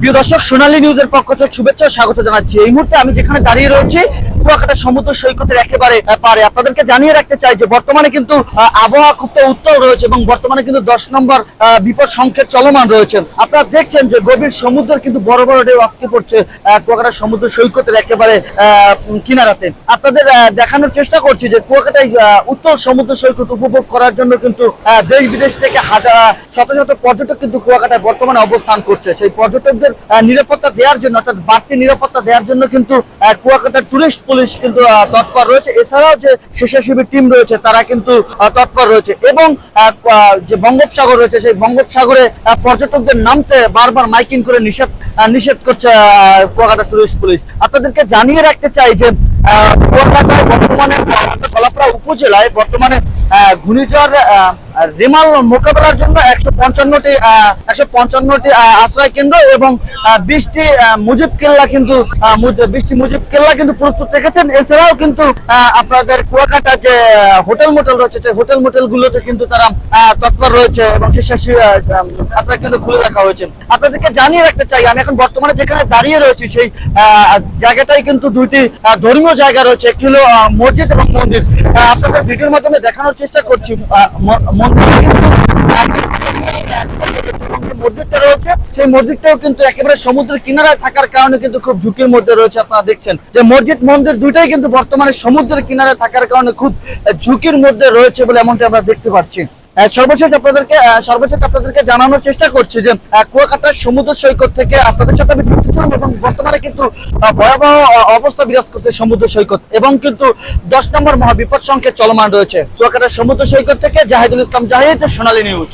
প্রিয় দর্শক, সোনালী নিউজের পক্ষ থেকে শুভেচ্ছা স্বাগত জানাচ্ছি। এই মুহূর্তে আমি যেখানে দাঁড়িয়ে রয়েছি কুয়াকাটা সমুদ্র সৈকতের একেবারে পারে আপনাদেরকে জানিয়ে রাখতে চাই যে বর্তমানে কিন্তু আবহাওয়া খুব তো উত্তল রয়েছে এবং বর্তমানে কিন্তু দশ নম্বর বিপদ সংকেত চলমান রয়েছে। আপনারা দেখছেন যে গভীর সমুদ্রের কিন্তু বড় বড় ঢেউ আজকে পড়ছে কুয়াকাটা সমুদ্র সৈকতের একেবারে কিনারাতে। আপনাদের দেখানোর চেষ্টা করছি যে কুয়াকাটায় উত্তর সমুদ্র সৈকত উপভোগ করার জন্য কিন্তু দেশ বিদেশ থেকে হাজার শত শত পর্যটক কিন্তু কুয়াকাটায় বর্তমানে অবস্থান করছে। সেই পর্যটকদের নিরাপত্তা দেওয়ার জন্য, অর্থাৎ বাড়তি নিরাপত্তা দেওয়ার জন্য কিন্তু কুয়াকাটার টুরিস্ট পুলিশ কিন্তু তৎপর রয়েছে। এছাড়াও যে স্বেচ্ছাসেবী টিম রয়েছে, তারা কিন্তু তৎপর রয়েছে। এবং যে বঙ্গোপসাগর রয়েছে, সেই বঙ্গোপসাগরে পর্যটকদের নামতে বারবার মাইকিং করে নিষেধ নিষেধ করছে কুয়াকাটা টুরিস্ট পুলিশ। আপনাদেরকে জানিয়ে রাখতে চাই যে কুয়াকাটায় বর্তমানে, কলাপাড়া উপজেলায় বর্তমানে ঘূর্ণিঝড় রেমাল মোকাবেলার জন্য একশো পঞ্চান্নটি একশো পঞ্চান্নটি আশ্রয় কেন্দ্র এবং বিশটি মুজিব কেল্লা কিন্তু বিশটি মুজিব কেল্লা কিন্তু প্রস্তুত রেখেছেন। এছাড়াও কিন্তু আপনাদের কুয়াকাটা যে হোটেল মোটেল রয়েছে সেই হোটেল মোটেল গুলোতে কিন্তু তারা তৎপর রয়েছে এবং আহ, আশ্রয় কেন্দ্র খুলে রাখা হয়েছে। আপনাদেরকে জানিয়ে রাখতে চাই আমি এখন বর্তমানে যেখানে দাঁড়িয়ে রয়েছি সেই জায়গাটাই কিন্তু দুইটি ধর্মীয় জায়গা রয়েছে একটি হলো মসজিদ এবং মন্দির। আপনাদের ভিডিওর মাধ্যমে দেখানোর চেষ্টা করছি সেই মসজিদটাও কিন্তু একেবারে সমুদ্রের কিনারায় থাকার কারণে কিন্তু খুব ঝুঁকির মধ্যে রয়েছে আপনারা দেখছেন। যে মসজিদ, মন্দির দুইটাই কিন্তু বর্তমানে সমুদ্রের কিনারায় থাকার কারণে খুব ঝুঁকির মধ্যে রয়েছে বলে এমনটা আমরা দেখতে পাচ্ছি। সর্বশেষ আপনাদেরকে সর্বশেষ আপনাদেরকে জানানোর চেষ্টা করছি যে কুয়াকাটার সমুদ্র সৈকত থেকে আপনাদের সাথে আমি যুক্ত এবং বর্তমানে কিন্তু ভয়াবহ অবস্থা বিরাজ করছে সমুদ্র সৈকত এবং কিন্তু দশ নম্বর মহাবিপদ সংখ্যা চলমান রয়েছে। কুয়াকাটার সমুদ্র সৈকত থেকে জাহিদুল ইসলাম জাহিদ, সোনালী নিউজ।